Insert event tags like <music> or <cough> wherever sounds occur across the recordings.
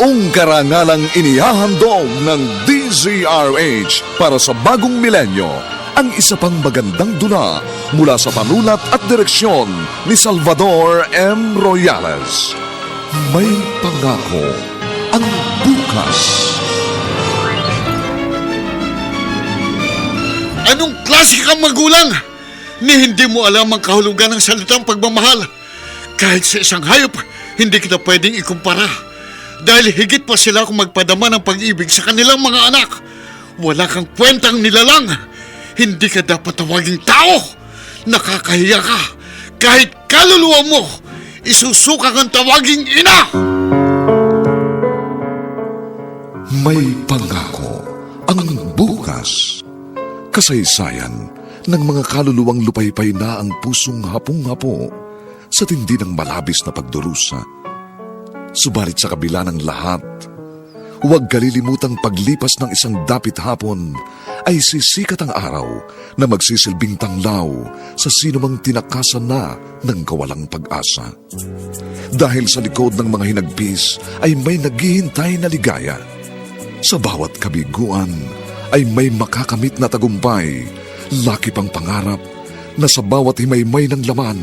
Buong karangalang inihahandog ng DZRH para sa bagong milenyo ang isa pang magandang dula mula sa panulat at direksyon ni Salvador M. Royales. May pangako ang bukas. Anong klase kang magulang? Ni hindi mo alam ang kahulugan ng salitang pagmamahal. Kahit sa isang hayop, hindi kita pwedeng ikumpara. Dahil higit pa sila kung magpadama ng pag-ibig sa kanilang mga anak. Wala kang kwentang nilalang. Hindi ka dapat tawaging tao. Nakakahiya ka. Kahit kaluluwa mo, isusuka kang tawaging ina. May pangako ang bukas. Kasaysayan ng mga kaluluwang lupaypay na ang pusong hapong-hapo sa tindi ng malabis na pagdurusa. Subalit sa kabila ng lahat, huwag kalilimutang paglipas ng isang dapit hapon ay sisikat ang araw na magsisilbing tanglaw sa sinumang tinakasan na ng kawalang pag-asa. Dahil sa likod ng mga hinagpis ay may naghihintay na ligaya. Sa bawat kabiguan ay may makakamit na tagumpay, laki pang pangarap na sa bawat himaymay ng laman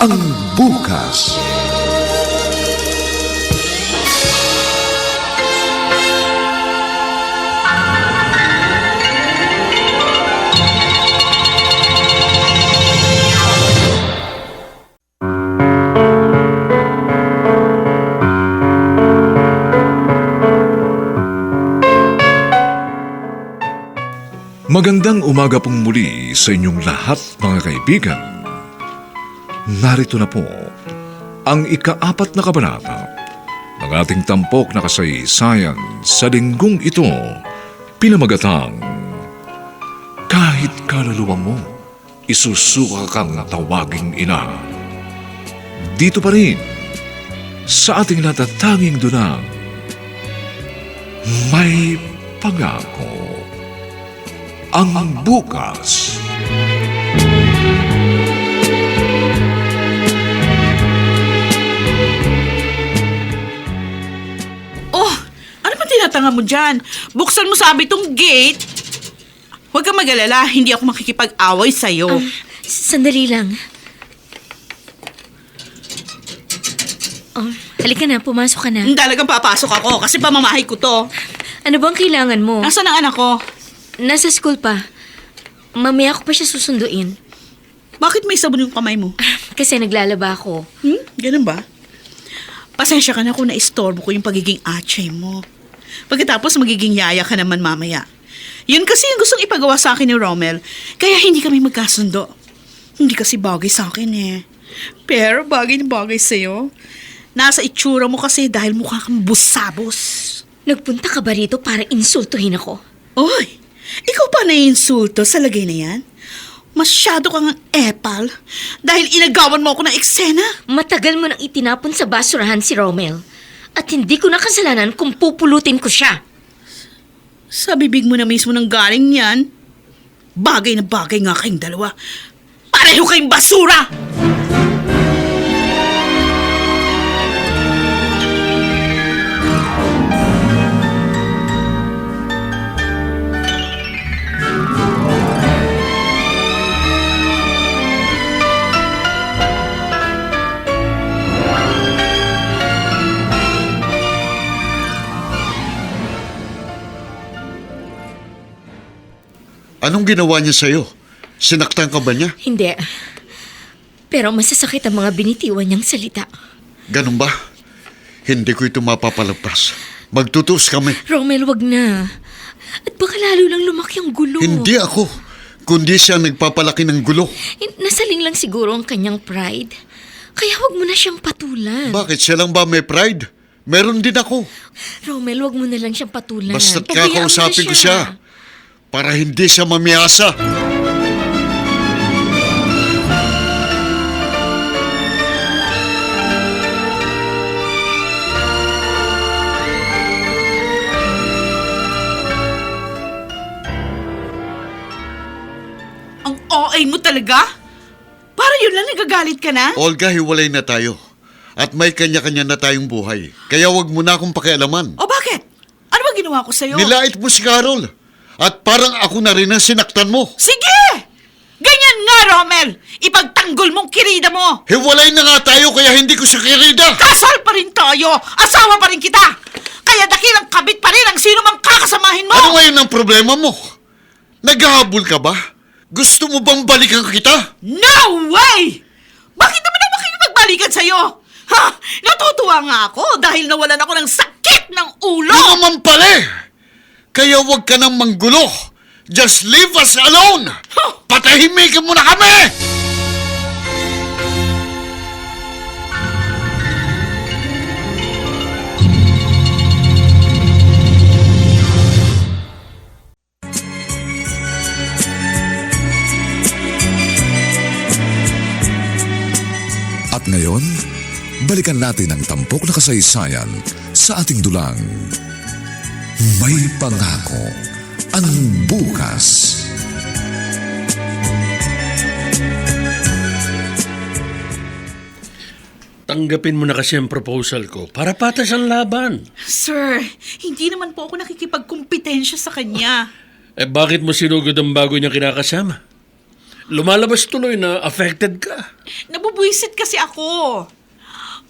ang bukas. Magandang umaga pong muli sa inyong lahat mga kaibigan. Narito na po ang ikaapat na kabanata ng ating tampok na kasaysayan sa linggong ito pinamagatang Kahit kaluluwa mo, isusuka kang tawaging ina. Dito pa rin sa ating natatanging dunang may pangako ang bukas. Tinatanga mo dyan? Buksan mo sabi tong gate. Huwag kang mag-alala, hindi ako makikipag-away sa'yo. Ah, sandali lang. Oh, halika na, pumasok ka na. Hindi talagang papasok ako kasi pamamahay ko to. Ano bang kailangan mo? Nasaan ang anak ko? Nasa school pa. Mamaya ko pa siya susunduin. Bakit may sabon yung kamay mo? <laughs> Kasi naglalaba ako. Hmm? Ganun ba? Pasensya ka na kung na-istorbo ko yung pagiging atchay mo. Pagkatapos magiging yaya ka naman mamaya. Yun kasi yung gustong ipagawa sa akin ni Rommel. Kaya hindi kami magkasundo. Hindi kasi bagay sa akin eh. Pero bagay na bagay sa'yo. Nasa itsura mo kasi dahil mukha kang busabos. Nagpunta ka ba rito para insultuhin ako? Oy, ikaw pa naiinsulto sa lagay na yan? Masyado kang epal dahil inagawan mo ako ng eksena. Matagal mo nang itinapon sa basurahan si Romel. At hindi ko nakasalanan kung pupulutin ko siya. Sa bibig mo na mismo ng galing yan. Bagay na bagay nga kayong dalawa. Pareho kayong basura! Anong ginawa niya sa'yo? Sinaktan ka ba niya? Hindi. Pero masasakit ang mga binitiwan niyang salita. Ganun ba? Hindi ko ito mapapalagpas. Magtutus kami. Romel, wag na. At baka lalo lang lumaki ang gulo. Hindi ako, kundi siya nagpapalaki ng gulo. Nasaling lang siguro ang kanyang pride. Kaya wag mo na siyang patulan. Bakit siya lang ba may pride? Meron din ako. Romel, wag mo na lang siyang patulan. Basta't Pabayaan mo na kakausapin ko siya. Para hindi siya mamiyasa. Ang OA mo talaga? Para yun lang nagagalit ka na? Olga, hiwalay na tayo. At may kanya-kanya na tayong buhay. Kaya wag mo na akong pakialaman. O bakit? Ano ba ginawa ko sa'yo? Nilait mo si Carol. At parang ako na rin ang sinaktan mo. Sige! Ganyan nga, Romel! Ipagtanggol mong kirida mo! Hiwalay na nga tayo kaya hindi ko siya kirida. Kasal pa rin tayo! Asawa pa rin kita! Kaya dakilang kabit pa rin ang sino mang kakasamahin mo! Ano ngayon ang problema mo? Naghahabol ka ba? Gusto mo bang balikan kita? No way! Bakit naman ako kayo magbalikan sa'yo? Ha? Natutuwa nga ako dahil nawalan ako ng sakit ng ulo! Ano naman pala eh. Kaya wag ka nang manggulo. Just leave us alone. Patahimikin mo na kami! At ngayon, balikan natin ang tampok na kasaysayan sa ating dulang. May pangako ang bukas. Tanggapin mo na kasi ang proposal ko para patas ang laban. Sir, hindi naman po ako nakikipagkumpetensya sa kanya. Eh bakit mo sinugod ang bago niya kinakasama? Lumalabas tuloy na affected ka. Nabubuisit kasi ako.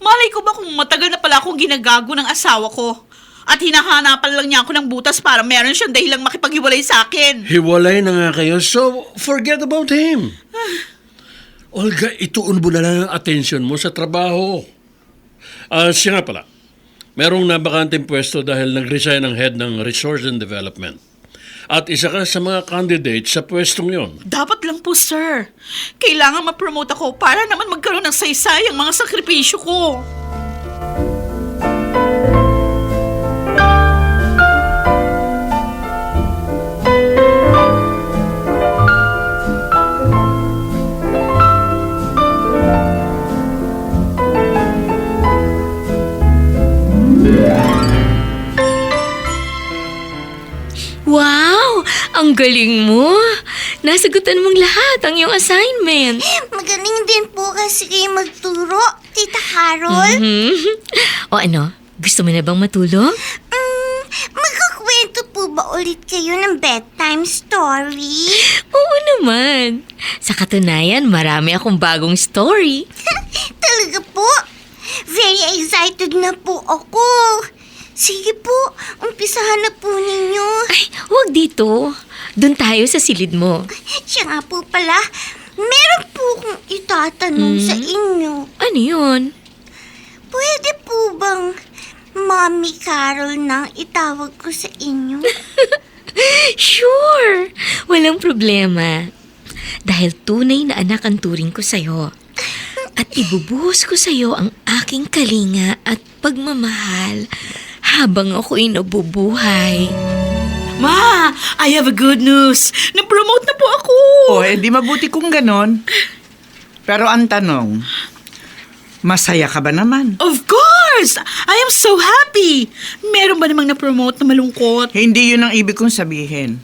Malay ko ba kung matagal na pala akong ginagago ng asawa ko? At hinahanapan lang niya ako ng butas para meron siyang dahilang makipaghiwalay sa akin. Hiwalay na nga kayo, so forget about him. Olga, ituon mo na lang ang attention mo sa trabaho. Ah, siya nga pala. Merong nabakanteng pwesto dahil nag-resign ang head ng Resource and Development. At isa ka sa mga candidates sa pwestong yon. Dapat lang po, sir. Kailangan ma-promote ako para naman magkaroon ng saysay ang mga sakripisyo ko. Ang galing mo! Nasagutan mong lahat ang iyong assignment. Magaling din po kasi kayo magturo, Tita Carol. Hmm? <laughs> O ano? Gusto mo na bang matulog? Mm, magkakwento po ba ulit kayo ng bedtime story? Oo naman. Sa katunayan, marami akong bagong story. <laughs> Talaga po? Very excited na po ako. Sige po, umpisahan na po ninyo. Ay, huwag dito. Doon tayo sa silid mo. Siya nga po pala, meron po akong itatanong sa inyo. Ano yun? Pwede po bang Mommy Carol nang itawag ko sa inyo? <laughs> Sure! Walang problema. Dahil tunay na anak ang turing ko sa'yo. At ibubuhos ko sa'yo ang aking kalinga at pagmamahal habang ako'y nabubuhay. Ma, I have a good news. Na-promote na po ako. O, eh di mabuti kung ganon. Pero ang tanong, masaya ka ba naman? Of course! I am so happy! Meron ba namang na-promote na malungkot? Hindi yun ang ibig kong sabihin.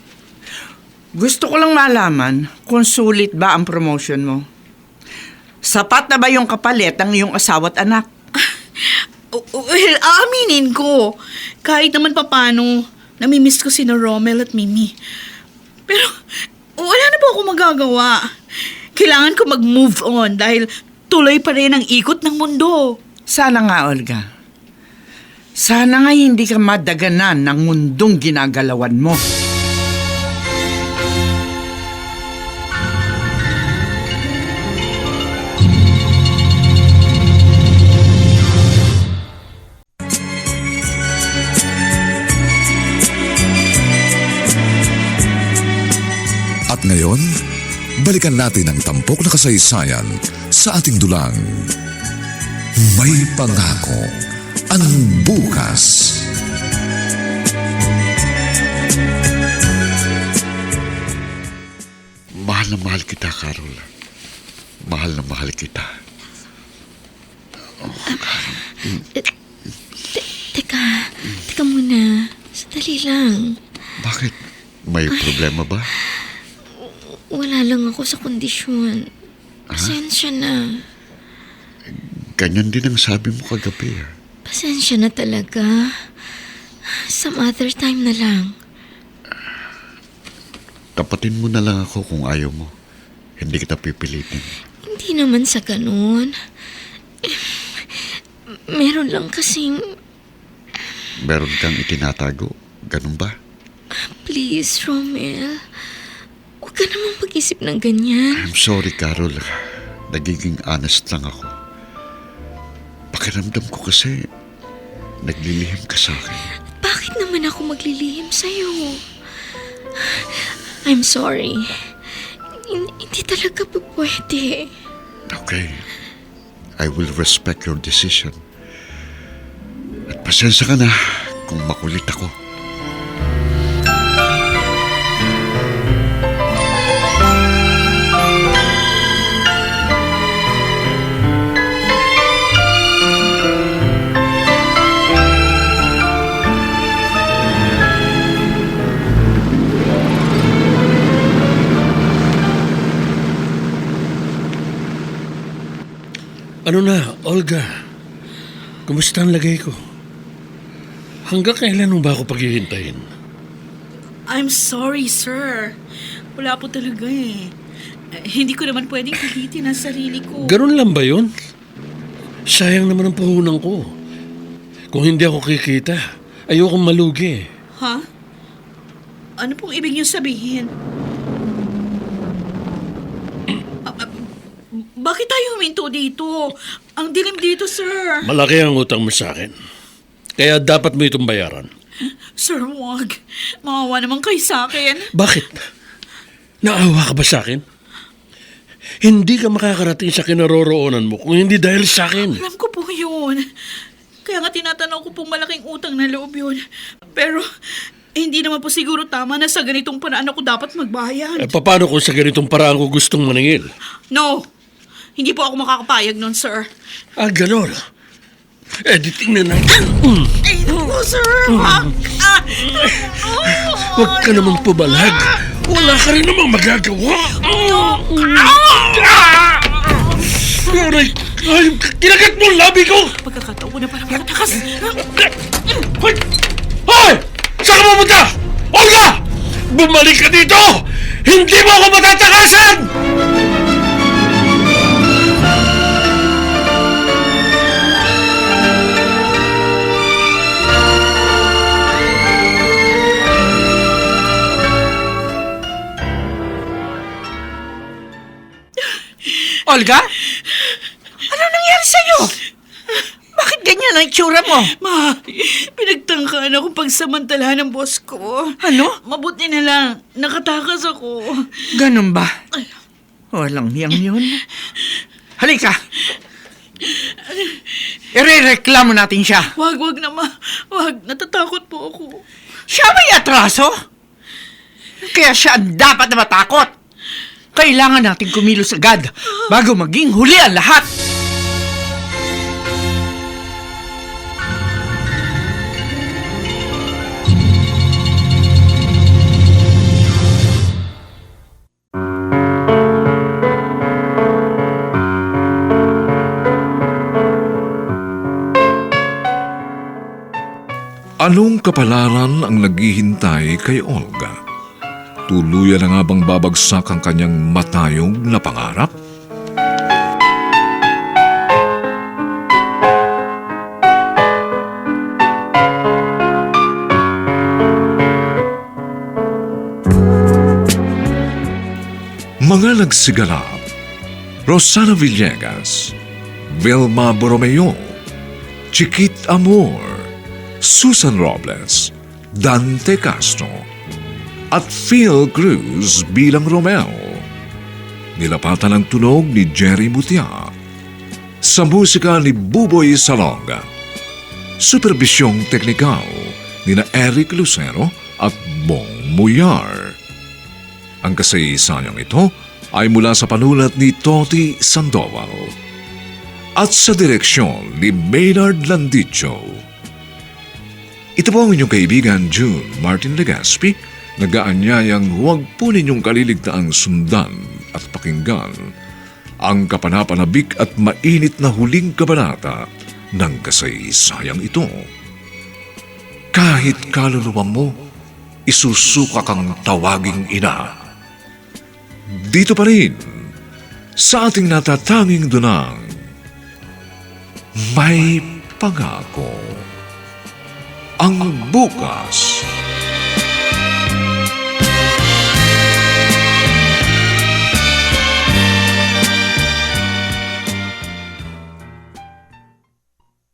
Gusto ko lang malaman kung sulit ba ang promotion mo. Sapat na ba yung kapalit ng iyong asawa't anak? <laughs> Well, aaminin ko. Kahit naman papano, namimiss ko si Romel at Mimi. Pero, wala na po ako magagawa. Kailangan ko mag-move on dahil tuloy pa rin ang ikot ng mundo. Sana nga, Olga. Sana nga hindi ka madaganan ng mundong ginagalawan mo. Balikan natin ang tampok na kasaysayan sa ating dulang. May pangako ang bukas. Mahal na mahal kita, Carol. Mahal na mahal kita. Teka, teka muna. Sandali lang. Bakit? May problema ba? Wala lang ako sa kondisyon. Pasensya na. Ganyan din ang sabi mo kagabi. ah. Pasensya na talaga. Some other time na lang. Tapatin mo na lang ako kung ayaw mo. Hindi kita pipilitin. Hindi naman sa ganun. Meron lang kasing, Meron kang itinatago. Ganun ba? please, Romel. Huwag ka naman mag-isip ng ganyan. I'm sorry, Carol. Nagiging honest lang ako. Pakiramdam ko kasi naglilihim ka sa akin. Bakit naman ako maglilihim sa'yo? I'm sorry. Hin- Hindi talaga pa pwede. Okay. I will respect your decision. At pasensya ka na kung makulit ako. Ano na, Olga? Kumusta ang lagay ko? Hanggang kailan mo ba ako paghihintayin? I'm sorry, sir. Wala po talaga eh. Eh, Hindi ko naman pwedeng pilitin ang sarili ko. Ganun lang ba yun? Sayang naman ang puhunan ko. Kung hindi ako kikita, ayokong malugi. Ha? Ano pong ibig niyo sabihin? Ah, ah, bakit tayo huminto dito? Ang dilim dito, sir. Malaki ang utang mo sa akin. Kaya dapat mo itong bayaran. Sir, wag. Maawa naman kayo sa akin. Bakit? Naawa ka ba sa akin? Hindi ka makakarating sa kinaroroonan mo kung hindi dahil sa akin. Alam ko po yun. Kaya nga tinatanaw ko pong malaking utang na loob yun. Pero, hindi naman po siguro tama na sa ganitong paraan ako dapat magbayad. Eh, paano kung sa ganitong paraan ko gustong maningil? No! Hindi po ako makakapayag nun, sir. Ah, ganon. Eh, di tingnan natin. Mm. Ay, naku, sir! Wag! Ah! Huwag ka naman pubalag. Wala ka rin namang magagawa. Aray, ay, kinagat mo ang labi ko! Pagkakataon ko na para makatakas. Hoy! Hoy! Saan ka pupunta? Olga! Bumalik ka dito! Hindi mo ako matatakasan! Olga? Ano nangyari sa'yo? Bakit ganyan ang itsura mo? Ma, pinagtangkaan akong pagsamantalahan ng boss ko. Ano? Mabuti na lang, nakatakas ako. Ganun ba? Walang yang yun. Halika. Irereklamo natin siya. Wag, wag na ma. Wag, natatakot po ako. Siya may atraso? Kaya siya ang dapat na matakot. Kailangan natin kumilos agad bago maging huli ang lahat. Anong kapalaran ang naghihintay kay Olga? Tuluyan na nga bang babagsak ang kanyang matayog na pangarap? Mga nagsigalap, Rosana Villegas, Vilma Borromeo, Chiquit Amor, Susan Robles, Dante Castro, at Phil Cruz bilang Romeo. Nilapatan ang tunog ni Jerry Mutia sa musika ni Buboy Salonga. superbisyong teknikal ni na Eric Lucero at Bong Muyar. Ang kasaysayang ito ay mula sa panulat ni Toti Sandoval at sa direksyon ni Maynard Landicho. Ito po ang inyong kaibigan June Martin Legaspi, nagaanyayang huwag po ninyong kaliligtaang sundan at pakinggan ang kapanapanabik at mainit na huling kabanata ng kasaysayang ito. Kahit kaluluwa mo, isusuka kang tawaging ina. Dito pa rin, sa ating natatanging dunang, may pangako ang bukas.